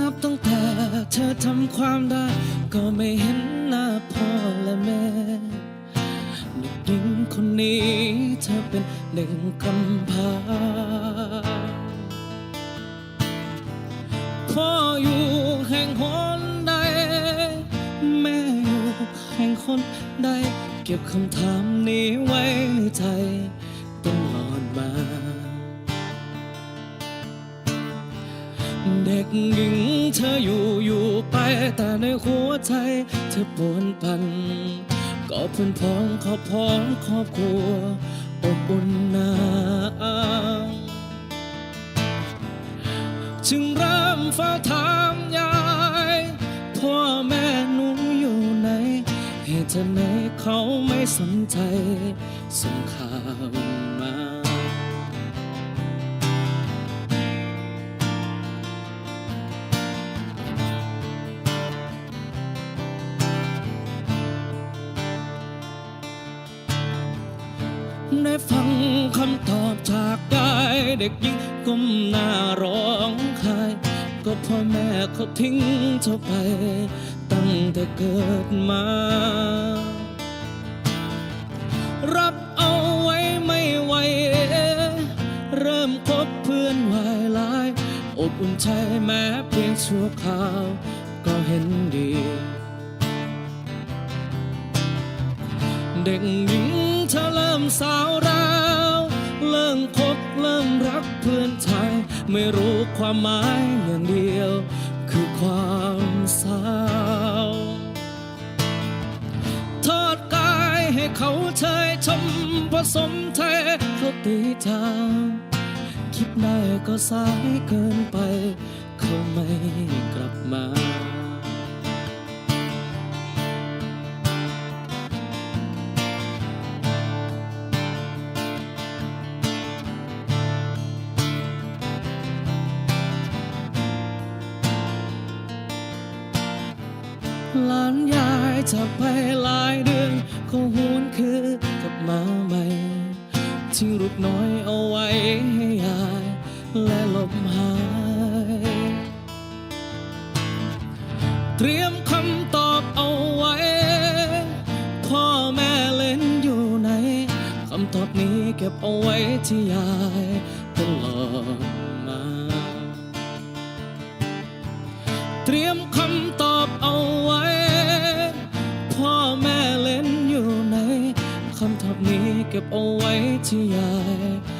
นับตั้งแต่เธอทำความได้ ก็ไม่เห็นหน้าพ่อและแม่เด็กหญิงคนนี้เธอเป็นหนึ่งกำพร้าพ่ออยู่แห่งหนใด แม่อยู่แห่งคนใด เก็บคำถามนี้ไว้ในใจตลอดมา เด็กหญิงเธออยู่อยู่ไปแต่ในหัวใจเธอปวนพัน ก็เพื่อนพ้องขอบพ้องครอบครัวอบอุ่นนาจึงเริ่มเฝ้าถามยายพ่อแม่หนูอยู่ไหน เหตุไหนเขาไม่สนใจสงข่าม ได้ฟังคำตอบจากยายเด็กหญิงก้มหน้าร้องไห้ก็พ่อแม่เขาทิ้งเธอไป ตั้งแต่เกิดมา รับเอาไว้ไม่ไหวเริ่มคบเพื่อนวายลาย อบอุ่นใจแม้เพียงชั่วคราวก็เห็นดี เด็กหญิง เธอเริ่มสาวราวเริ่มคบเริ่มรักเพื่อนชายไม่รู้ความหมายอย่างเดียว คือความเศร้าทอดกายให้เขาเชยชมผสมเทเขาตีทางคิดได้ก็สายเกินไป เขาไม่กลับมา หลานยายจากไปหลายเดือนเขาหวนคืนกลับมาใหม่ทิ้งลูกน้อยเอาไว้ให้ยาย และลบหาย เตรียมคำตอบเอาไว้ พ่อแม่เล่นอยู่ไหนคำตอบนี้เก็บเอาไว้ที่ยายตลอดมา เตรียมคำ บเอาไว้ที่ยาย